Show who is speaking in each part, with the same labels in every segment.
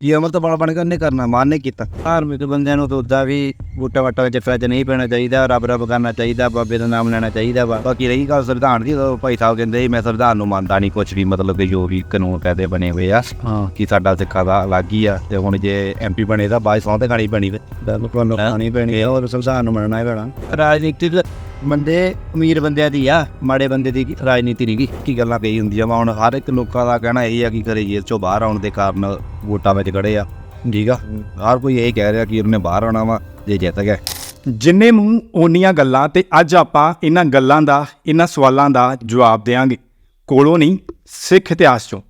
Speaker 1: ਜੀ ਅਮਰਤਪਾਲ ਬਣ ਕੇ ਉਹਨੇ ਕਰਨਾ ਮਾਨ ਨੇ ਕੀਤਾ। ਧਾਰਮਿਕ ਬੰਦਿਆਂ ਨੂੰ ਤਾਂ ਉਦਾਂ ਵੀ ਬੂਟਾ ਵਾਟਾ ਦੇ ਚੱਕਰਾਂ 'ਚ ਨਹੀਂ ਪੈਣਾ ਚਾਹੀਦਾ ਰੱਬ ਰੱਬ ਕਰਨਾ ਚਾਹੀਦਾ ਬਾਬੇ ਦਾ ਨਾਮ ਲੈਣਾ ਚਾਹੀਦਾ ਵਾ। ਬਾਕੀ ਰਹੀ ਗੱਲ ਸੰਵਿਧਾਨ ਦੀ ਉਹ ਭਾਈ ਸਾਹਿਬ ਕਹਿੰਦੇ ਸੀ, ਮੈਂ ਸੰਵਿਧਾਨ ਨੂੰ ਮੰਨਦਾ ਨਹੀਂ ਕੁਝ ਵੀ ਮਤਲਬ ਕਿ ਜੋ ਵੀ ਕਾਨੂੰਨ ਕਾਇਦੇ ਬਣੇ ਹੋਏ ਆ ਕਿ ਸਾਡਾ ਸਿੱਖਾਂ ਦਾ ਅਲੱਗ ਹੀ ਆ ਤੇ ਹੁਣ ਜੇ ਐਮਪੀ ਬਣੇ ਤਾਂ ਬਾਈ ਸੌਂ ਤੇ ਖਾਣੀ ਪੈਣੀ ਵੇ
Speaker 2: ਬਿਲਕੁਲ
Speaker 1: ਖਾਣੀ ਪੈਣੀ ਹੋਰ ਸੰਵਿਧਾਨ ਨੂੰ ਮੰਨਣਾ ਹੀ ਪੈਣਾ। ਰਾਜਨੀਤੀ ਤਾਂ ਬੰਦੇ ਅਮੀਰ ਬੰਦਿਆਂ ਦੀ ਆ ਮਾੜੇ ਬੰਦੇ ਦੀ ਰਾਜਨੀਤੀ ਨਹੀਂ ਗੀ। ਕੀ ਗੱਲਾਂ ਕਹੀ ਹੁੰਦੀਆਂ ਵਾ ਹੁਣ? ਹਰ ਇੱਕ ਲੋਕਾਂ ਦਾ ਕਹਿਣਾ ਇਹ ਆ ਕਿ ਘਰੇ ਜੇਲ੍ਹ ਚੋਂ ਬਾਹਰ ਆਉਣ ਦੇ ਕਾਰਨ ਵੋਟਾਂ ਵਿੱਚ ਖੜੇ ਆ। ਠੀਕ ਆ? ਹਰ ਕੋਈ ਇਹ ਕਹਿ ਰਿਹਾ ਕਿ ਉਹਨੇ ਬਾਹਰ ਆਉਣਾ ਵਾ ਜੇ ਜਿੱਤ ਗਿਆ।
Speaker 2: ਜਿੰਨੇ ਮੂੰਹ ਓਨੀਆਂ ਗੱਲਾਂ ਤੇ ਅੱਜ ਆਪਾਂ ਇਹਨਾਂ ਗੱਲਾਂ ਦਾ ਇਹਨਾਂ ਸਵਾਲਾਂ ਦਾ ਜਵਾਬ ਦੇਵਾਂਗੇ ਕੋਲੋਂ ਨਹੀਂ ਸਿੱਖ ਇਤਿਹਾਸ ਚੋਂ।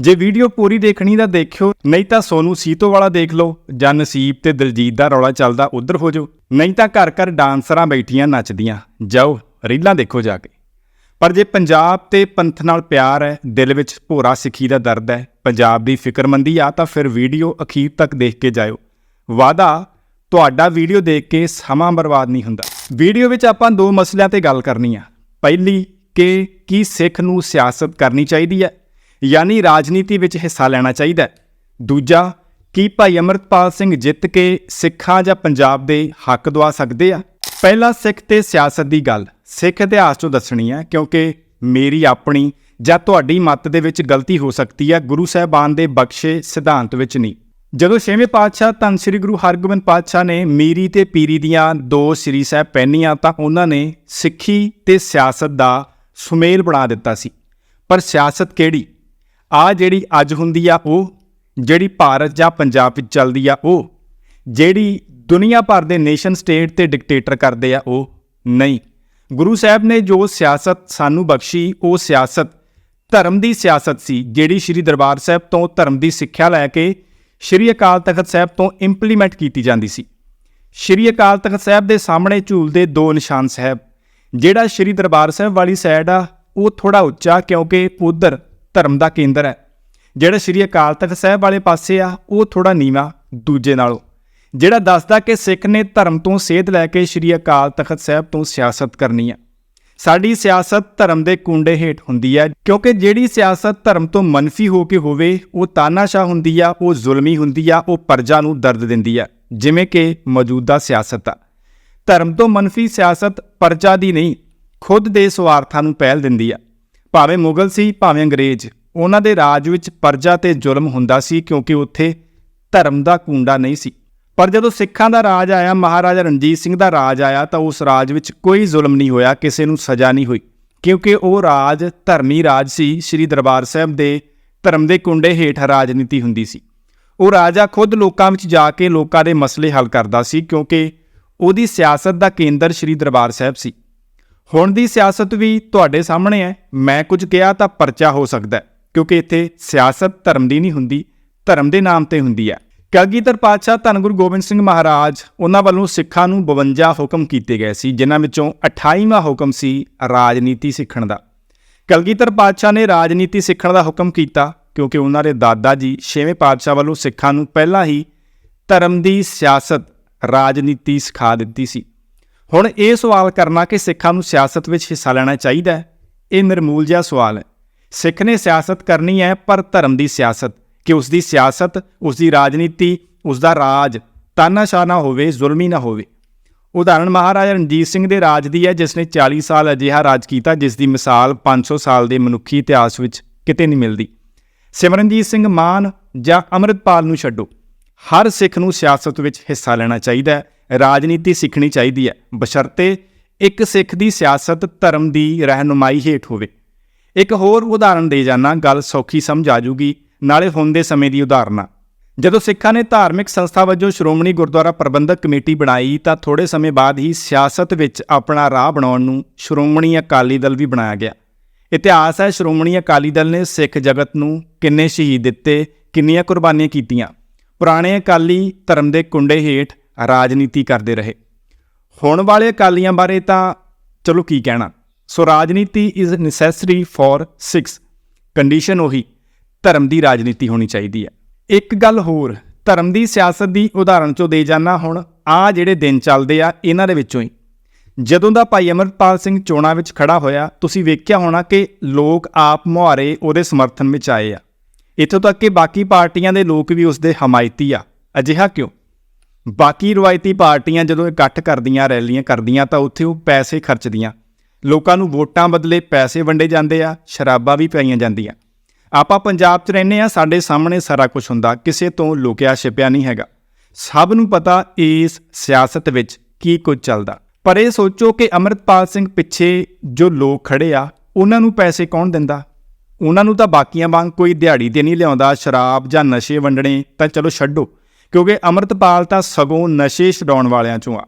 Speaker 2: ਜੇ ਵੀਡੀਓ ਪੂਰੀ ਦੇਖਣੀ ਤਾਂ ਦੇਖਿਓ ਨਹੀਂ ਤਾਂ ਸੋਨੂ ਸੀਤੋ ਵਾਲਾ ਦੇਖ ਲਓ ਜਾਂ ਨਸੀਬ ਤੇ ਦਿਲਜੀਤ ਦਾ ਰੌਲਾ ਚੱਲਦਾ ਉਧਰ ਹੋ ਜਾਓ। ਨਹੀਂ ਤਾਂ ਘਰ ਘਰ ਡਾਂਸਰਾਂ ਬੈਠੀਆਂ ਨੱਚਦੀਆਂ। ਜਾਓ, ਰੀਲਾਂ ਦੇਖੋ ਜਾ ਕੇ। ਪਰ ਜੇ ਪੰਜਾਬ ਤੇ ਪੰਥ ਨਾਲ ਪਿਆਰ ਹੈ, ਦਿਲ ਵਿੱਚ ਭੋਰਾ ਸਿੱਖੀ ਦਾ ਦਰਦ ਹੈ, ਪੰਜਾਬ ਦੀ ਫਿਕਰਮੰਦੀ ਆ ਤਾਂ ਫਿਰ ਵੀਡੀਓ ਅਖੀਰ ਤੱਕ ਦੇਖ ਕੇ ਜਾਇਓ। ਵਾਦਾ ਤੁਹਾਡਾ ਵੀਡੀਓ ਦੇਖ ਕੇ ਸਮਾਂ ਬਰਬਾਦ ਨਹੀਂ ਹੁੰਦਾ। ਵੀਡੀਓ ਵਿੱਚ ਆਪਾਂ ਦੋ ਮਸਲਿਆਂ ਤੇ ਗੱਲ ਕਰਨੀ ਆ। ਪਹਿਲੀ, ਕਿ ਕੀ ਸਿੱਖ ਨੂੰ ਸਿਆਸਤ ਕਰਨੀ ਚਾਹੀਦੀ ਹੈ? ਯਾਨੀ ਰਾਜਨੀਤੀ ਵਿੱਚ ਹਿੱਸਾ ਲੈਣਾ ਚਾਹੀਦਾ ਹੈ। ਦੂਜਾ ਕੀ ਭਾਈ ਅਮਰਤਪਾਲ ਸਿੰਘ ਜਿੱਤ ਕੇ ਸਿੱਖਾਂ ਜਾਂ ਪੰਜਾਬ ਦੇ ਹੱਕ ਦਵਾ ਸਕਦੇ ਆ? ਪਹਿਲਾ ਸਿੱਖ ਤੇ ਸਿਆਸਤ ਦੀ ਗੱਲ। ਸਿੱਖ ਇਤਿਹਾਸ ਚੋਂ ਦੱਸਣੀ ਹੈ ਕਿਉਂਕਿ ਮੇਰੀ ਆਪਣੀ ਜਾਂ ਤੁਹਾਡੀ ਮਤ ਦੇ ਵਿੱਚ ਗਲਤੀ ਹੋ ਸਕਦੀ ਆ, ਗੁਰੂ ਸਾਹਿਬਾਨ ਦੇ ਬਖਸ਼ੇ ਸਿਧਾਂਤ ਵਿੱਚ ਨਹੀਂ। ਜਦੋਂ ਛੇਵੇਂ ਪਾਤਸ਼ਾਹ ਧੰਨ ਸ੍ਰੀ ਗੁਰੂ ਹਰਗੋਬਿੰਦ ਪਾਤਸ਼ਾਹ ਨੇ ਮੀਰੀ ਤੇ ਪੀਰੀ ਦੀਆਂ ਦੋ ਸ੍ਰੀ ਸਾਹਿਬ ਪਹਿਨੀਆਂ, ਤਾਂ ਉਹਨਾਂ ਨੇ ਸਿੱਖੀ ਤੇ ਸਿਆਸਤ ਦਾ ਸੁਮੇਲ ਬਣਾ ਦਿੱਤਾ ਸੀ। ਪਰ ਸਿਆਸਤ ਕਿਹੜੀ? ਆ ਜਿਹੜੀ ਅੱਜ ਹੁੰਦੀ ਆ, ਉਹ ਜਿਹੜੀ ਭਾਰਤ ਜਾਂ ਪੰਜਾਬ ਵਿੱਚ ਚੱਲਦੀ ਆ ਉਹ, ਜਿਹੜੀ ਦੁਨੀਆ ਭਰ ਦੇ ਨੇਸ਼ਨ ਸਟੇਟ ਤੇ ਡਿਕਟੇਟਰ ਕਰਦੇ ਆ ਉਹ ਨਹੀਂ। ਗੁਰੂ ਸਾਹਿਬ ਨੇ ਜੋ ਸਿਆਸਤ ਸਾਨੂੰ ਬਖਸ਼ੀ, ਉਹ ਸਿਆਸਤ ਧਰਮ ਦੀ ਸਿਆਸਤ ਸੀ, ਜਿਹੜੀ ਸ੍ਰੀ ਦਰਬਾਰ ਸਾਹਿਬ ਤੋਂ ਧਰਮ ਦੀ ਸਿੱਖਿਆ ਲੈ ਕੇ ਸ੍ਰੀ ਅਕਾਲ ਤਖਤ ਸਾਹਿਬ ਤੋਂ ਇੰਪਲੀਮੈਂਟ ਕੀਤੀ ਜਾਂਦੀ ਸੀ। ਸ੍ਰੀ ਅਕਾਲ ਤਖਤ ਸਾਹਿਬ ਦੇ ਸਾਹਮਣੇ ਝੂਲਦੇ ਦੋ ਨਿਸ਼ਾਨ ਸਾਹਿਬ, ਜਿਹੜਾ ਸ੍ਰੀ ਦਰਬਾਰ ਸਾਹਿਬ ਵਾਲੀ ਸਾਈਡ ਆ, ਉਹ ਥੋੜਾ ਉੱਚਾ ਕਿਉਂਕਿ ਉਧਰ ਧਰਮ ਦਾ ਕੇਂਦਰ ਹੈ। ਜਿਹੜਾ ਸ੍ਰੀ ਅਕਾਲ ਤਖਤ ਸਾਹਿਬ ਵਾਲੇ ਪਾਸੇ ਆ, ਉਹ ਥੋੜਾ ਨੀਵਾ, ਦੂਜੇ ਨਾਲੋਂ। ਜਿਹੜਾ ਦੱਸਦਾ ਕਿ ਸਿੱਖ ਨੇ ਧਰਮ ਤੋਂ ਸੇਧ ਲੈ ਕੇ ਸ੍ਰੀ ਅਕਾਲ ਤਖਤ ਸਾਹਿਬ ਤੋਂ ਸਿਆਸਤ ਕਰਨੀ ਆ। ਸਾਡੀ ਸਿਆਸਤ ਧਰਮ ਦੇ ਕੁੰਡੇ ਹੇਠ ਹੁੰਦੀ ਹੈ ਕਿਉਂਕਿ ਜਿਹੜੀ ਸਿਆਸਤ ਧਰਮ ਤੋਂ ਮਨਫੀ ਹੋ ਕੇ ਹੋਵੇ, ਉਹ ਤਾਨਾਸ਼ਾਹ ਹੁੰਦੀ ਆ, ਉਹ ਜ਼ੁਲਮੀ ਹੁੰਦੀ ਆ, ਉਹ ਪਰਜਾ ਨੂੰ ਦਰਦ ਦਿੰਦੀ ਆ, ਜਿਵੇਂ ਕਿ ਮੌਜੂਦਾ ਸਿਆਸਤ ਆ। ਧਰਮ ਤੋਂ ਮਨਫੀ ਸਿਆਸਤ ਪਰਜਾ ਦੀ ਨਹੀਂ, ਖੁਦ ਦੇ ਸਵਾਰਥਾਂ ਨੂੰ ਪਹਿਲ ਦਿੰਦੀ ਆ। ਭਾਵੇਂ ਮੁਗਲ ਸੀ, ਭਾਵੇਂ ਅੰਗਰੇਜ਼। ਉਹਨਾਂ ਦੇ ਰਾਜ ਵਿੱਚ ਪਰਜਾ ਤੇ ਜ਼ੁਲਮ ਹੁੰਦਾ ਸੀ ਕਿਉਂਕਿ ਉੱਥੇ ਧਰਮ ਦਾ ਕੂੰਡਾ ਨਹੀਂ ਸੀ। ਪਰ ਜਦੋਂ ਸਿੱਖਾਂ ਦਾ ਰਾਜ ਆਇਆ ਮਹਾਰਾਜਾ ਰਣਜੀਤ ਸਿੰਘ ਦਾ ਰਾਜ ਆਇਆ ਤਾਂ ਉਸ ਰਾਜ ਵਿੱਚ ਕੋਈ ਜ਼ੁਲਮ ਨਹੀਂ ਹੋਇਆ ਕਿਸੇ ਨੂੰ ਸਜ਼ਾ ਨਹੀਂ ਹੋਈ। ਕਿਉਂਕਿ ਉਹ ਰਾਜ ਧਰਮੀ ਰਾਜ ਸੀ ਸ੍ਰੀ ਦਰਬਾਰ ਸਾਹਿਬ ਦੇ ਧਰਮ ਦੇ ਕੁੰਡੇ ਹੇਠ ਰਾਜਨੀਤੀ ਹੁੰਦੀ ਸੀ। ਉਹ ਰਾਜਾ ਖੁਦ ਲੋਕਾਂ ਵਿੱਚ ਜਾ ਕੇ ਲੋਕਾਂ ਦੇ ਮਸਲੇ ਹੱਲ ਕਰਦਾ ਸੀ ਕਿਉਂਕਿ ਉਹਦੀ ਸਿਆਸਤ ਦਾ ਕੇਂਦਰ ਸ੍ਰੀ ਦਰਬਾਰ ਸਾਹਿਬ ਸੀ। ਹੁਣ ਦੀ ਸਿਆਸਤ ਵੀ ਤੁਹਾਡੇ ਸਾਹਮਣੇ ਹੈ ਮੈਂ ਕੁਝ ਕਿਹਾ ਤਾਂ ਪਰਚਾ ਹੋ ਸਕਦਾ ਹੈ, ਕਿਉਂਕਿ ਇੱਥੇ ਸਿਆਸਤ ਧਰਮ ਦੀ ਨਹੀਂ ਹੁੰਦੀ, ਧਰਮ ਦੇ ਨਾਮ ਤੇ ਹੁੰਦੀ ਹੈ। ਕਲਗੀਧਰ ਪਾਤਸ਼ਾਹ ਧੰਨ ਗੁਰੂ ਗੋਬਿੰਦ ਸਿੰਘ ਮਹਾਰਾਜ ਉਹਨਾਂ ਵੱਲੋਂ ਸਿੱਖਾਂ ਨੂੰ 52 ਹੁਕਮ ਕੀਤੇ ਗਏ ਸੀ, ਜਿਨ੍ਹਾਂ ਵਿੱਚੋਂ 28ਵਾਂ ਹੁਕਮ ਸੀ ਰਾਜਨੀਤੀ ਸਿੱਖਣ ਦਾ। ਕਲਗੀਧਰ ਪਾਤਸ਼ਾਹ ਨੇ ਰਾਜਨੀਤੀ ਸਿੱਖਣ ਦਾ ਹੁਕਮ ਕੀਤਾ ਕਿਉਂਕਿ ਉਹਨਾਂ ਦੇ ਦਾਦਾ ਜੀ ਛੇਵੇਂ ਪਾਤਸ਼ਾਹ ਵੱਲੋਂ ਸਿੱਖਾਂ ਨੂੰ ਪਹਿਲਾਂ ਹੀ ਧਰਮ ਦੀ ਸਿਆਸਤ, ਰਾਜਨੀਤੀ ਸਿਖਾ ਦਿੱਤੀ ਸੀ। ਹੁਣ ਇਹ ਸਵਾਲ ਕਰਨਾ ਕਿ ਸਿੱਖਾਂ ਨੂੰ ਸਿਆਸਤ ਵਿੱਚ ਹਿੱਸਾ ਲੈਣਾ ਚਾਹੀਦਾ ਹੈ, ਇਹ ਨਿਰਮੂਲ ਜਿਹਾ ਸਵਾਲ ਹੈ। ਸਿੱਖ ਨੇ ਸਿਆਸਤ ਕਰਨੀ ਹੈ ਪਰ ਧਰਮ ਦੀ ਸਿਆਸਤ। ਕਿ ਉਸ ਦੀ ਸਿਆਸਤ ਉਸ ਦੀ ਰਾਜਨੀਤੀ ਉਸ ਦਾ ਰਾਜ ਤਾਨਾਸ਼ਾਹ ਨਾ ਹੋਵੇ, ਜ਼ੁਲਮੀ ਨਾ ਹੋਵੇ। ਉਦਾਹਰਣ, ਮਹਾਰਾਜਾ ਰਣਜੀਤ ਸਿੰਘ ਦੇ ਰਾਜ ਦੀ ਹੈ ਜਿਸ ਨੇ 40 ਸਾਲ ਅਜਿਹਾ ਰਾਜ ਕੀਤਾ ਜਿਸ ਦੀ ਮਿਸਾਲ 500 ਸਾਲ ਦੇ ਮਨੁੱਖੀ ਇਤਿਹਾਸ ਵਿੱਚ ਕਿਤੇ ਨਹੀਂ ਮਿਲਦੀ। ਸਿਮਰਨਜੀਤ ਸਿੰਘ ਮਾਨ ਜਾਂ ਅੰਮ੍ਰਿਤਪਾਲ ਨੂੰ ਛੱਡੋ। ਹਰ ਸਿੱਖ ਨੂੰ ਸਿਆਸਤ ਵਿੱਚ ਹਿੱਸਾ ਲੈਣਾ ਚਾਹੀਦਾ ਹੈ, ਰਾਜਨੀਤੀ ਸਿੱਖਣੀ ਚਾਹੀਦੀ ਹੈ। ਬਸ਼ਰਤੇ ਇੱਕ ਸਿੱਖ ਦੀ ਸਿਆਸਤ ਧਰਮ ਦੀ ਰਹਿਨੁਮਾਈ ਹੇਠ ਹੋਵੇ। ਇੱਕ ਹੋਰ ਉਦਾਹਰਣ ਦੇ ਜਾਣਾ ਗੱਲ ਸੌਖੀ ਸਮਝ ਆ ਜੂਗੀ, ਨਾਲੇ ਹੁਣ ਦੇ ਸਮੇਂ ਦੀ ਉਦਾਹਰਣਾ ਜਦੋਂ ਸਿੱਖਾਂ ਨੇ ਧਾਰਮਿਕ ਸੰਸਥਾ ਵਜੋਂ ਸ਼੍ਰੋਮਣੀ ਗੁਰਦੁਆਰਾ ਪ੍ਰਬੰਧਕ ਕਮੇਟੀ ਬਣਾਈ, ਤਾਂ ਥੋੜੇ ਸਮੇਂ ਬਾਅਦ ਹੀ ਸਿਆਸਤ ਵਿੱਚ ਆਪਣਾ ਰਾਹ ਬਣਾਉਣ ਨੂੰ ਸ਼੍ਰੋਮਣੀ ਅਕਾਲੀ ਦਲ ਵੀ ਬਣਾਇਆ ਗਿਆ। ਇਤਿਹਾਸ ਹੈ, ਸ਼੍ਰੋਮਣੀ ਅਕਾਲੀ ਦਲ ਨੇ ਸਿੱਖ ਜਗਤ ਨੂੰ ਕਿੰਨੇ ਸ਼ਹੀਦ ਦਿੱਤੇ, ਕਿੰਨੀਆਂ ਕੁਰਬਾਨੀਆਂ ਕੀਤੀਆਂ। ਪੁਰਾਣੇ ਅਕਾਲੀ ਧਰਮ ਦੇ ਕੁੰਡੇ ਹੇਠ ਰਾਜਨੀਤੀ ਕਰਦੇ ਰਹੇ। ਹੁਣ ਵਾਲੇ ਅਕਾਲੀਆਂ ਬਾਰੇ ਤਾਂ ਚਲੋ ਕੀ ਕਹਿਣਾ। ਸੋ ਰਾਜਨੀਤੀ ਇਜ਼ ਨੈਸੈਸਰੀ ਫॉर 6 ਕੰਡੀਸ਼ਨ ਉਹੀ, ਧਰਮ ਦੀ ਰਾਜਨੀਤੀ ਹੋਣੀ ਚਾਹੀਦੀ ਹੈ। ਇੱਕ ਗੱਲ ਹੋਰ, ਧਰਮ ਦੀ ਸਿਆਸਤ ਦੀ ਉਦਾਹਰਣ ਚੋਂ ਦੇ ਜਾਣਾ ਹੁਣ ਆ ਜਿਹੜੇ ਦਿਨ ਚੱਲਦੇ ਆ, ਇਹਨਾਂ ਦੇ ਵਿੱਚੋਂ ਹੀ। ਜਦੋਂ ਦਾ ਭਾਈ ਅਮਰਪਾਲ ਸਿੰਘ ਚੋਣਾਂ ਵਿੱਚ ਖੜਾ ਹੋਇਆ, ਤੁਸੀਂ ਵੇਖਿਆ ਹੋਣਾ ਕਿ ਲੋਕ ਆਪ ਮੁਹਾਰੇ ਉਹਦੇ ਸਮਰਥਨ ਵਿੱਚ ਆਏ ਆ। ਇੱਥੋਂ ਤੱਕ ਕਿ ਬਾਕੀ ਪਾਰਟੀਆਂ ਦੇ ਲੋਕ ਵੀ ਉਸ ਦੇ ਹਮਾਇਤੀ ਆ। ਅਜਿਹਾ ਕਿਉਂ? ਬਾਕੀ ਰਵਾਇਤੀ ਪਾਰਟੀਆਂ ਜਦੋਂ ਇਕੱਠ ਕਰਦੀਆਂ, ਰੈਲੀਆਂ ਕਰਦੀਆਂ, ਤਾਂ ਉੱਥੇ ਉਹ ਪੈਸੇ ਖਰਚਦੀਆਂ। ਲੋਕਾਂ ਨੂੰ ਵੋਟਾਂ ਬਦਲੇ ਪੈਸੇ ਵੰਡੇ ਜਾਂਦੇ ਆ, ਸ਼ਰਾਬਾਂ ਵੀ ਪਾਈਆਂ ਜਾਂਦੀਆਂ। ਆਪਾਂ ਪੰਜਾਬ 'ਚ ਰਹਿੰਦੇ ਆ, ਸਾਡੇ ਸਾਹਮਣੇ ਸਾਰਾ ਕੁਝ ਹੁੰਦਾ, ਕਿਸੇ ਤੋਂ ਲੁਕਿਆ ਛਿਪਿਆ ਨਹੀਂ ਹੈਗਾ। ਸਭ ਨੂੰ ਪਤਾ ਇਸ ਸਿਆਸਤ ਵਿੱਚ ਕੀ ਕੁਝ ਚੱਲਦਾ। ਪਰ ਇਹ ਸੋਚੋ ਕਿ ਅਮਰਤਪਾਲ ਸਿੰਘ ਪਿੱਛੇ ਜੋ ਲੋਕ ਖੜੇ ਆ, ਉਹਨਾਂ ਨੂੰ ਪੈਸੇ ਕੌਣ ਦਿੰਦਾ? ਉਹਨਾਂ ਨੂੰ ਤਾਂ ਬਾਕੀਆਂ ਵਾਂਗ ਕੋਈ ਦਿਹਾੜੀ ਤੇ ਨਹੀਂ ਲਿਆਉਂਦਾ, ਸ਼ਰਾਬ ਜਾਂ ਨਸ਼ੇ ਵੰਡਣੇ ਤਾਂ ਚਲੋ ਛੱਡੋ, ਕਿਉਂਕਿ ਅਮਰਤਪਾਲ ਤਾਂ ਸਗੋਂ ਨਸ਼ੇ ਛਡਾਉਣ ਵਾਲਿਆਂ ਚੋਂ ਆ।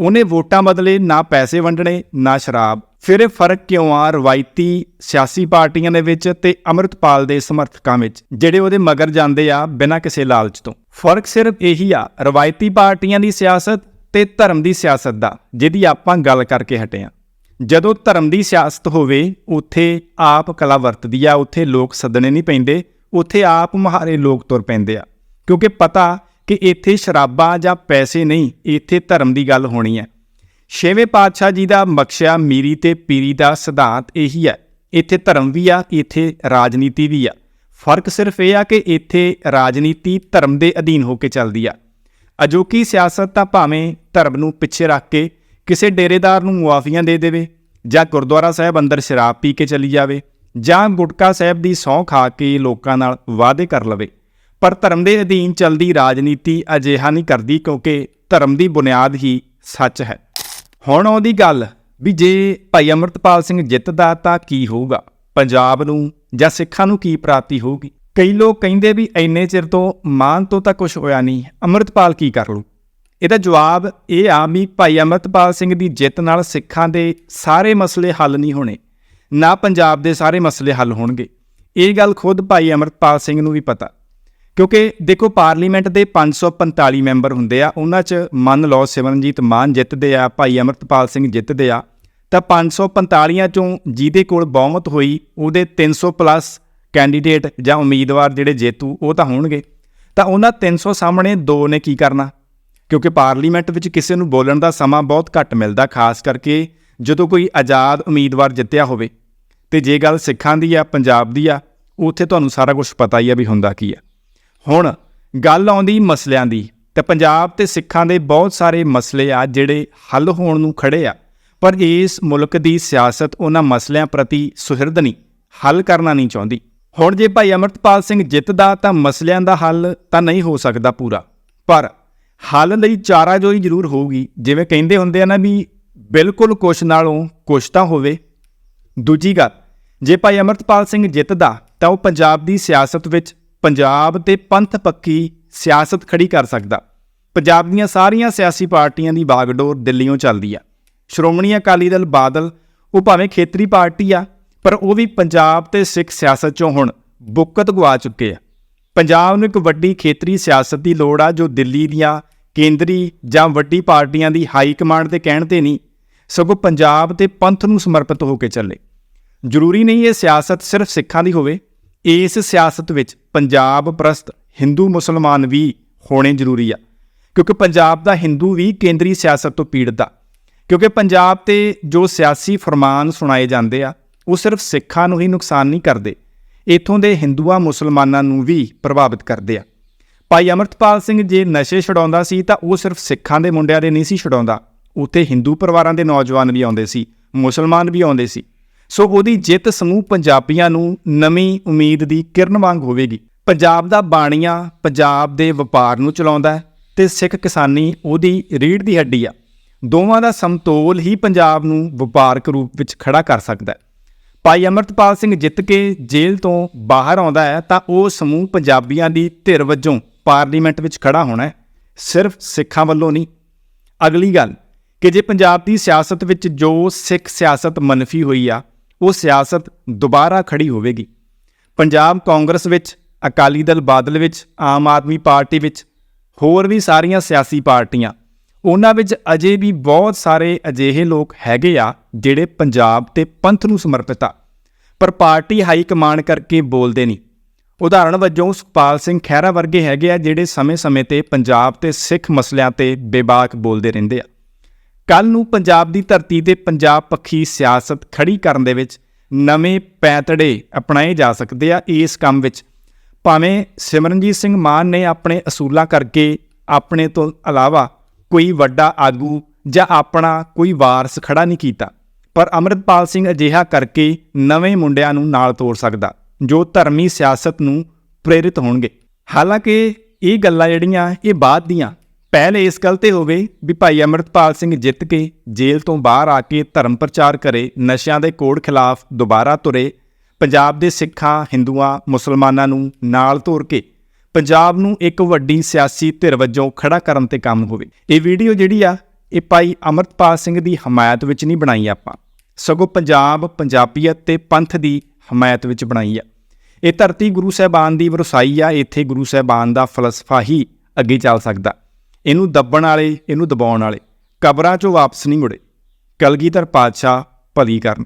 Speaker 2: ਉਹਨੇ ਵੋਟਾਂ ਬਦਲੇ ਨਾ ਪੈਸੇ ਵੰਡਣੇ, ਨਾ ਸ਼ਰਾਬ। ਫਿਰ ਇਹ ਫ਼ਰਕ ਕਿਉਂ ਆ ਰਵਾਇਤੀ ਸਿਆਸੀ ਪਾਰਟੀਆਂ ਦੇ ਵਿੱਚ ਤੇ ਅਮਰਤਪਾਲ ਦੇ ਸਮਰਥਕਾਂ ਵਿੱਚ, ਜਿਹੜੇ ਉਹਦੇ ਮਗਰ ਜਾਂਦੇ ਆ ਬਿਨਾਂ ਕਿਸੇ ਲਾਲਚ ਤੋਂ? ਫ਼ਰਕ ਸਿਰਫ ਇਹੀ ਆ, ਰਵਾਇਤੀ ਪਾਰਟੀਆਂ ਦੀ ਸਿਆਸਤ ਤੇ ਧਰਮ ਦੀ ਸਿਆਸਤ ਦਾ, ਜਿਹਦੀ ਆਪਾਂ ਗੱਲ ਕਰਕੇ ਹਟੇ ਆ। ਜਦੋਂ ਧਰਮ ਦੀ ਸਿਆਸਤ ਹੋਵੇ, ਉੱਥੇ ਆਪ ਕਲਾ ਵਰਤਦੀ ਆ, ਉੱਥੇ ਲੋਕ ਸੱਦਣੇ ਨਹੀਂ ਪੈਂਦੇ, ਉੱਥੇ ਆਪ ਮਹਾਰੇ ਲੋਕ ਤੁਰ ਪੈਂਦੇ ਆ। ਕਿਉਂਕਿ ਪਤਾ ਕਿ ਇੱਥੇ ਸ਼ਰਾਬਾਂ ਜਾਂ ਪੈਸੇ ਨਹੀਂ, ਇੱਥੇ ਧਰਮ ਦੀ ਗੱਲ ਹੋਣੀ ਹੈ। ਛੇਵੇਂ ਪਾਤਸ਼ਾਹ ਜੀ ਦਾ ਬਖਸ਼ਿਆ ਮੀਰੀ ਤੇ ਪੀਰੀ ਦਾ ਸਿਧਾਂਤ ਇਹੀ ਹੈ। ਇੱਥੇ ਧਰਮ ਵੀ ਆ, ਇੱਥੇ ਰਾਜਨੀਤੀ ਵੀ ਆ। ਫ਼ਰਕ ਸਿਰਫ ਇਹ ਆ ਕਿ ਇੱਥੇ ਰਾਜਨੀਤੀ ਧਰਮ ਦੇ ਅਧੀਨ ਹੋ ਕੇ ਚੱਲਦੀ ਆ। ਅਜੋਕੀ ਸਿਆਸਤ ਤਾਂ ਭਾਵੇਂ ਧਰਮ ਨੂੰ ਪਿੱਛੇ ਰੱਖ ਕੇ ਕਿਸੇ ਡੇਰੇਦਾਰ ਨੂੰ ਮੁਆਫੀਆਂ ਦੇ ਦੇਵੇ, ਜਾਂ ਗੁਰਦੁਆਰਾ ਸਾਹਿਬ ਅੰਦਰ ਸ਼ਰਾਬ ਪੀ ਕੇ ਚਲੀ ਜਾਵੇ, ਜਾਂ ਗੁਟਕਾ ਸਾਹਿਬ ਦੀ ਸਹੁੰ ਖਾ ਕੇ ਲੋਕਾਂ ਨਾਲ ਵਾਅਦੇ ਕਰ ਲਵੇ। ਪਰ ਧਰਮ ਦੇ ਅਧੀਨ ਚੱਲਦੀ ਰਾਜਨੀਤੀ ਅਜਿਹਾ ਨਹੀਂ ਕਰਦੀ ਕਿਉਂਕਿ ਧਰਮ ਦੀ ਬੁਨਿਆਦ ਹੀ ਸੱਚ ਹੈ। ਹੁਣ ਉਹਦੀ ਗੱਲ ਵੀ ਜੇ ਭਾਈ ਅਮਰਤਪਾਲ ਸਿੰਘ ਜਿੱਤਦਾ ਤਾਂ ਕੀ ਹੋਊਗਾ? ਪੰਜਾਬ ਨੂੰ ਜਾਂ ਸਿੱਖਾਂ ਨੂੰ ਕੀ ਪ੍ਰਾਪਤੀ ਹੋਊਗੀ? ਕਈ ਲੋਕ ਕਹਿੰਦੇ ਵੀ ਇੰਨੇ ਚਿਰ ਤੋਂ ਮਾਨ ਤੋਂ ਤਾਂ ਕੁਝ ਹੋਇਆ ਨਹੀਂ। ਅਮਰਤਪਾਲ ਕੀ ਕਰ ਲੂ ਇਹਦਾ ਜਵਾਬ ਇਹ ਆ ਵੀ ਭਾਈ ਅਮਰਤਪਾਲ ਸਿੰਘ ਦੀ ਜਿੱਤ ਨਾਲ ਸਿੱਖਾਂ ਦੇ ਸਾਰੇ ਮਸਲੇ ਹੱਲ ਨਹੀਂ ਹੋਣੇ। ਨਾ ਪੰਜਾਬ ਦੇ ਸਾਰੇ ਮਸਲੇ ਹੱਲ ਹੋਣਗੇ। ਇਹ ਗੱਲ ਖੁਦ ਭਾਈ ਅਮਰਤਪਾਲ ਸਿੰਘ ਨੂੰ ਵੀ ਪਤਾ। ਕਿਉਂਕਿ ਦੇਖੋ ਪਾਰਲੀਮੈਂਟ ਦੇ 545 ਮੈਂਬਰ ਹੁੰਦੇ ਆ, ਉਹਨਾਂ 'ਚ ਮੰਨ ਲਓ ਸਿਮਰਨਜੀਤ ਮਾਨ ਜਿੱਤਦੇ ਆ, ਭਾਈ ਅਮਰਤਪਾਲ ਸਿੰਘ ਜਿੱਤਦੇ ਆ, ਤਾਂ 545 ਚੋਂ ਜਿਹਦੇ ਕੋਲ ਬਹੁਮਤ ਹੋਈ, ਉਹਦੇ 300 ਪਲੱਸ ਕੈਂਡੀਡੇਟ ਜਾਂ ਉਮੀਦਵਾਰ ਜਿਹੜੇ ਜੇਤੂ, ਉਹ ਤਾਂ ਹੋਣਗੇ। ਤਾਂ ਉਹਨਾਂ 300 ਸਾਹਮਣੇ ਦੋ ਨੇ ਕੀ ਕਰਨਾ? ਕਿਉਂਕਿ ਪਾਰਲੀਮੈਂਟ ਵਿੱਚ ਕਿਸੇ ਨੂੰ ਬੋਲਣ ਦਾ ਸਮਾਂ ਬਹੁਤ ਘੱਟ ਮਿਲਦਾ, ਖਾਸ ਕਰਕੇ ਜਦੋਂ ਕੋਈ ਆਜ਼ਾਦ ਉਮੀਦਵਾਰ ਜਿੱਤਿਆ ਹੋਵੇ। ਤੇ ਜੇ ਗੱਲ ਸਿੱਖਾਂ ਦੀ ਆ, ਪੰਜਾਬ ਦੀ ਆ, ਉੱਥੇ ਤੁਹਾਨੂੰ ਸਾਰਾ ਕੁਝ ਪਤਾ ਹੀ ਆ ਵੀ ਹੁੰਦਾ ਕੀ ਆ। ਹੁਣ ਗੱਲ ਆਉਂਦੀ ਮਸਲਿਆਂ ਦੀ, ਤੇ ਪੰਜਾਬ ਤੇ ਸਿੱਖਾਂ ਦੇ ਬਹੁਤ ਸਾਰੇ ਮਸਲੇ ਆ ਜਿਹੜੇ ਹੱਲ ਹੋਣ ਨੂੰ ਖੜੇ ਆ, ਪਰ ਇਸ ਮੁਲਕ ਦੀ ਸਿਆਸਤ ਉਹਨਾਂ ਮਸਲਿਆਂ ਪ੍ਰਤੀ ਸੁਹਿਰਦ ਨਹੀਂ, ਹੱਲ ਕਰਨਾ ਨਹੀਂ ਚਾਹੁੰਦੀ। ਹੁਣ ਜੇ ਭਾਈ ਅਮਰਤਪਾਲ ਸਿੰਘ ਜਿੱਤਦਾ ਤਾਂ ਮਸਲਿਆਂ ਦਾ ਹੱਲ ਤਾਂ ਨਹੀਂ ਹੋ ਸਕਦਾ ਪੂਰਾ, ਪਰ ਹੱਲ ਲਈ ਚਾਰਾਜੋਈ ਜ਼ਰੂਰ ਹੋਊਗੀ, ਜਿਵੇਂ ਕਹਿੰਦੇ ਹੁੰਦੇ ਆ ਨਾ ਵੀ ਬਿਲਕੁਲ ਕੁਛ ਨਾਲੋਂ ਕੁਛ ਤਾਂ ਹੋਵੇ। ਦੂਜੀ ਗੱਲ, ਜੇ ਭਾਈ ਅਮਰਤਪਾਲ ਸਿੰਘ ਜਿੱਤਦਾ ਤਾਂ ਉਹ ਪੰਜਾਬ ਦੀ ਸਿਆਸਤ ਵਿੱਚ ਪੰਜਾਬ ਤੇ ਪੰਥ ਪੱਕੀ ਸਿਆਸਤ ਖੜੀ ਕਰ ਸਕਦਾ। ਪੰਜਾਬ ਦੀਆਂ ਸਾਰੀਆਂ ਸਿਆਸੀ ਪਾਰਟੀਆਂ ਦੀ ਬਾਗਡੋਰ ਦਿੱਲੀੋਂ ਚੱਲਦੀ ਆ। ਸ਼੍ਰੋਮਣੀ ਅਕਾਲੀ ਦਲ ਬਾਦਲ, ਉਹ ਭਾਵੇਂ ਖੇਤਰੀ ਪਾਰਟੀ ਆ, ਪਰ ਉਹ ਵੀ ਪੰਜਾਬ ਤੇ ਸਿੱਖ ਸਿਆਸਤ ਚੋਂ ਹੁਣ ਬੁੱਕਤ ਗਵਾ ਚੁੱਕੇ ਆ। ਪੰਜਾਬ ਨੂੰ ਇੱਕ ਵੱਡੀ ਖੇਤਰੀ ਸਿਆਸਤ ਦੀ ਲੋੜ ਆ, ਜੋ ਦਿੱਲੀ ਦੀਆਂ ਕੇਂਦਰੀ ਜਾਂ ਵੱਡੀ ਪਾਰਟੀਆਂ ਦੀ ਹਾਈ ਕਮਾਂਡ ਦੇ ਕਹਿਣ ਤੇ ਨਹੀਂ, ਸਗੋਂ ਪੰਜਾਬ ਤੇ ਪੰਥ ਨੂੰ ਸਮਰਪਿਤ ਹੋ ਕੇ ਚੱਲੇ। ਜ਼ਰੂਰੀ ਨਹੀਂ ਇਹ ਸਿਆਸਤ ਸਿਰਫ ਸਿੱਖਾਂ ਦੀ ਹੋਵੇ ਇਸ ਸਿਆਸਤ ਵਿੱਚ ਪੰਜਾਬ ਪ੍ਰਸਤ ਹਿੰਦੂ ਮੁਸਲਮਾਨ ਵੀ ਹੋਣੇ ਜ਼ਰੂਰੀ ਆ। ਕਿਉਂਕਿ ਪੰਜਾਬ ਦਾ ਹਿੰਦੂ ਵੀ ਕੇਂਦਰੀ ਸਿਆਸਤ ਤੋਂ ਪੀੜਤ ਆ। ਕਿਉਂਕਿ ਪੰਜਾਬ ਤੇ ਜੋ ਸਿਆਸੀ ਫਰਮਾਨ ਸੁਣਾਏ ਜਾਂਦੇ ਆ, ਉਹ ਸਿਰਫ ਸਿੱਖਾਂ ਨੂੰ ਹੀ ਨੁਕਸਾਨ ਨਹੀਂ ਕਰਦੇ, ਇਥੋਂ ਦੇ ਹਿੰਦੂਆਂ ਮੁਸਲਮਾਨਾਂ ਨੂੰ ਵੀ ਪ੍ਰਭਾਵਿਤ ਕਰਦੇ ਆ। ਭਾਈ ਅਮਰਤਪਾਲ ਸਿੰਘ ਜੇ ਨਸ਼ੇ ਛਡਾਉਂਦਾ ਸੀ ਤਾਂ ਉਹ ਸਿਰਫ ਸਿੱਖਾਂ ਦੇ ਮੁੰਡਿਆਂ ਦੇ ਨਹੀਂ ਸੀ ਛਡਾਉਂਦਾ, ਉੱਥੇ ਹਿੰਦੂ ਪਰਿਵਾਰਾਂ ਦੇ ਨੌਜਵਾਨ ਵੀ ਆਉਂਦੇ ਸੀ, ਮੁਸਲਮਾਨ ਵੀ ਆਉਂਦੇ ਸੀ। ਸੋ ਉਹਦੀ ਜਿੱਤ ਸਮੂਹ ਪੰਜਾਬੀਆਂ ਨੂੰ ਨਵੀਂ ਉਮੀਦ ਦੀ ਕਿਰਨ ਵਾਂਗ ਹੋਵੇਗੀ। ਪੰਜਾਬ ਦਾ ਬਾਣੀਆਂ ਪੰਜਾਬ ਦੇ ਵਪਾਰ ਨੂੰ ਚਲਾਉਂਦਾ ਹੈ ਤੇ ਸਿੱਖ ਕਿਸਾਨੀ ਉਹਦੀ ਰੀੜ ਦੀ ਹੱਡੀ ਆ। ਦੋਵਾਂ ਦਾ ਸਮਤੋਲ ਹੀ ਪੰਜਾਬ ਨੂੰ ਵਪਾਰਕ ਰੂਪ ਵਿੱਚ ਖੜਾ ਕਰ ਸਕਦਾ ਹੈ। ਭਾਈ ਅਮਰਤਪਾਲ ਸਿੰਘ ਜਿੱਤ ਕੇ ਜੇਲ੍ਹ ਤੋਂ ਬਾਹਰ ਆਉਂਦਾ ਹੈ ਤਾਂ ਉਹ ਸਮੂਹ ਪੰਜਾਬੀਆਂ ਦੀ ਧਿਰ ਵਜੋਂ ਪਾਰਲੀਮੈਂਟ ਵਿੱਚ ਖੜਾ ਹੋਣਾ ਹੈ। ਸਿਰਫ ਸਿੱਖਾਂ ਵੱਲੋਂ ਨਹੀਂ। ਅਗਲੀ ਗੱਲ, ਕਿ ਜੇ ਪੰਜਾਬ ਦੀ ਸਿਆਸਤ ਵਿੱਚ ਜੋ ਸਿੱਖ ਸਿਆਸਤ ਮਨਫੀ ਹੋਈ ਆ ਉਹ ਸਿਆਸਤ ਦੁਬਾਰਾ ਖੜੀ ਹੋਵੇਗੀ। ਪੰਜਾਬ ਕਾਂਗਰਸ ਵਿੱਚ, ਅਕਾਲੀ ਦਲ ਬਾਦਲ ਵਿੱਚ, ਆਮ ਆਦਮੀ ਪਾਰਟੀ ਵਿੱਚ ਹੋਰ ਵੀ ਸਾਰੀਆਂ ਸਿਆਸੀ ਪਾਰਟੀਆਂ। ਉਹਨਾਂ ਵਿੱਚ ਅਜੇ ਵੀ ਬਹੁਤ ਸਾਰੇ ਅਜਿਹੇ ਲੋਕ ਹੈਗੇ ਆ ਜਿਹੜੇ ਪੰਜਾਬ ਤੇ ਪੰਥ ਨੂੰ ਸਮਰਪਿਤ ਆ। ਪਰ ਪਾਰਟੀ ਹਾਈ ਕਮਾਂਡ ਕਰਕੇ ਬੋਲਦੇ ਨਹੀਂ। ਉਦਾਹਰਣ ਵਜੋਂ ਸੁਖਪਾਲ ਸਿੰਘ ਖਹਿਰਾ ਵਰਗੇ ਹੈਗੇ ਆ ਜਿਹੜੇ ਸਮੇਂ-ਸਮੇਂ ਤੇ ਪੰਜਾਬ ਤੇ ਸਿੱਖ ਮਸਲਿਆਂ ਤੇ ਬੇਬਾਕ ਬੋਲਦੇ ਰਹਿੰਦੇ ਆ। ਕੱਲ ਨੂੰ ਪੰਜਾਬ ਦੀ ਧਰਤੀ ਤੇ ਪੰਜਾਬ ਪੱਖੀ ਸਿਆਸਤ ਖੜੀ ਕਰਨ ਦੇ ਵਿੱਚ ਨਵੇਂ ਪੈਂਤੜੇ ਅਪਣਾਏ ਜਾ ਸਕਦੇ ਆ ਇਸ ਕੰਮ ਵਿੱਚ। ਭਾਵੇਂ ਸਿਮਰਨਜੀਤ ਸਿੰਘ ਮਾਨ ਨੇ ਆਪਣੇ ਅਸੂਲਾਂ ਕਰਕੇ ਆਪਣੇ ਤੋਂ ਇਲਾਵਾ ਕੋਈ ਵੱਡਾ ਆਗੂ ਜਾਂ ਆਪਣਾ ਕੋਈ ਵਾਰਸ ਖੜਾ ਨਹੀਂ ਕੀਤਾ, ਪਰ ਅਮਰਿਤਪਾਲ ਸਿੰਘ ਅਜਿਹਾ ਕਰਕੇ ਨਵੇਂ ਮੁੰਡਿਆਂ ਨੂੰ ਨਾਲ ਤੋੜ ਸਕਦਾ, ਜੋ ਧਰਮੀ ਸਿਆਸਤ ਨੂੰ ਪ੍ਰੇਰਿਤ ਹੋਣਗੇ। ਹਾਲਾਂਕਿ ਇਹ ਗੱਲਾਂ ਜਿਹੜੀਆਂ ਇਹ ਬਾਅਦ ਦੀਆਂ ਪਹਿਲ ਇਸ ਗੱਲ ਤੇ ਹੋਵੇ ਵੀ ਭਾਈ ਅਮਰਿਤਪਾਲ ਸਿੰਘ ਜਿੱਤ ਕੇ ਜੇਲ੍ਹ ਤੋਂ ਬਾਹਰ ਆ ਕੇ ਧਰਮ ਪ੍ਰਚਾਰ ਕਰੇ, ਨਸ਼ਿਆਂ ਦੇ ਕੋੜ ਖਿਲਾਫ ਦੁਬਾਰਾ ਤੁਰੇ, ਪੰਜਾਬ ਦੇ ਸਿੱਖਾਂ, ਹਿੰਦੂਆਂ, ਮੁਸਲਮਾਨਾਂ ਨੂੰ ਨਾਲ ਤੋਰ ਕੇ ਪੰਜਾਬ ਨੂੰ ਇੱਕ ਵੱਡੀ ਸਿਆਸੀ ਧਿਰ ਵਜੋਂ ਖੜਾ ਕਰਨ ਤੇ ਕੰਮ ਹੋਵੇ। ਇਹ ਵੀਡੀਓ ਜਿਹੜੀ ਆ, ਇਹ ਭਾਈ ਅਮਰਤਪਾਲ ਸਿੰਘ ਦੀ ਹਮਾਇਤ ਵਿੱਚ ਨਹੀਂ ਬਣਾਈ ਆਪਾਂ। ਸਗੋਂ ਪੰਜਾਬ, ਪੰਜਾਬੀਅਤ ਤੇ ਪੰਥ ਦੀ ਹਮਾਇਤ ਵਿੱਚ ਬਣਾਈ ਆ। ਇਹ ਧਰਤੀ ਗੁਰੂ ਸਾਹਿਬਾਨ ਦੀ ਵਰਸਾਈ ਆ, ਇੱਥੇ ਗੁਰੂ ਸਾਹਿਬਾਨ ਦਾ ਫਲਸਫਾ ਹੀ ਅੱਗੇ ਚੱਲ ਸਕਦਾ। ਇਹਨੂੰ ਦੱਬਣ ਵਾਲੇ, ਇਹਨੂੰ ਦਬਾਉਣ ਵਾਲੇ। ਕਬਰਾਂ 'ਚੋਂ ਵਾਪਸ ਨਹੀਂ ਮੁੜੇ। ਕਲਗੀਧਰ ਪਾਤਸ਼ਾਹ ਭਲੀ ਕਰਨ।